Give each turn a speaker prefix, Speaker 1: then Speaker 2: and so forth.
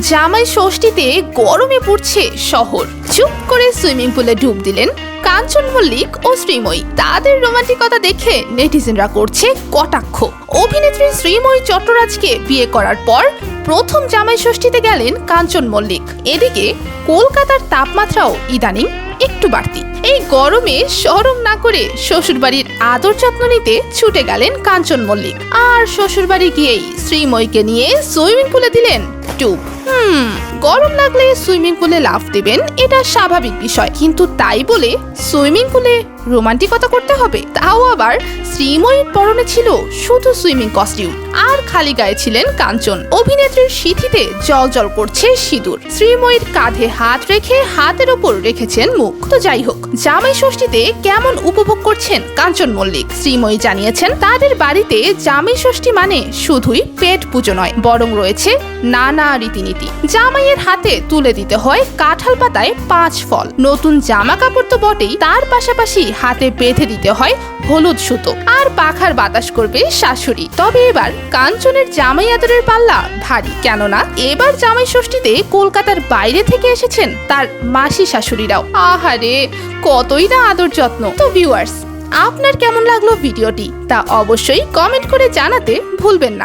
Speaker 1: জামাই ষষ্ঠীতে গরমে পড়ছে শহর। চুপ করে সুইমিং পুলে ডুব দিলেন কাঞ্চন মল্লিক ও শ্রীময়ী। তাদের রোমান্টিকতা দেখে নেটিজেনরা করছে কটাক্ষ। অভিনেত্রী শ্রীময়ী চট্টরাজকে বিয়ে করার পর প্রথম জামাই ষষ্ঠীতে গেলেন কাঞ্চন মল্লিক। এদিকে কলকাতার তাপমাত্রাও ইদানিং একটু বাড়তি। এই গরমে সরম না করে শ্বশুরবাড়ির আদর যত্ন নিতে ছুটে গেলেন কাঞ্চন মল্লিক। আর শ্বশুরবাড়ি গিয়েই শ্রীময়ীকে নিয়ে সুইমিং পুলে দিলেন টুব হুম, গরম লাগলে সুইমিং পুলে লাফ দেবেন, এটা স্বাভাবিক বিষয়। কিন্তু তাই বলে সুইমিং পুলে রোমান্টিকতা করতে হবে, তাও আবার শ্রীময়ীর পরনে ছিল শুধু সুইমিং কস্টিউম আর খালি গায়ে ছিলেন কাঞ্চন। অভিনেত্রীর সিথিতে জল জল করছে সিঁদুর। শ্রীময়ীর কাঁধে হাত রেখে হাতের ওপর রেখেছেন মুখ। তো যাই হোক, জামাই ষষ্ঠীতে কেমন উপভোগ করছেন কাঞ্চন মল্লিক? শ্রীময়ী জানিয়েছেন, তাদের বাড়িতে জামাই ষষ্ঠী মানে শুধুই পেট পুজো নয়, বরং রয়েছে নানা রীতিনীতি। জামাইয়ের হাতে তুলে দিতে হয় কাঁঠাল পাতায় পাঁচ ফল। নতুন জামা কাপড় তো বটেই, তার পাশাপাশি হাতে বেঁধে দিতে হয় হলুদ সুতো। আর পাখার বাতাস করবে শাশুড়ি। তবে এবার কাঞ্চনের জামাই আদরের পাল্লা ভারী। কেননা এবার জামাই ষষ্ঠীতে কলকাতার বাইরে থেকে এসেছেন তার মাসি শাশুড়িরাও। আহারে, কতই না আদর যত্ন। তো ভিউয়ার্স আপনার কেমন লাগল ভিডিওটি? তা অবশ্যই কমেন্ট করে জানাতে ভুলবেন না।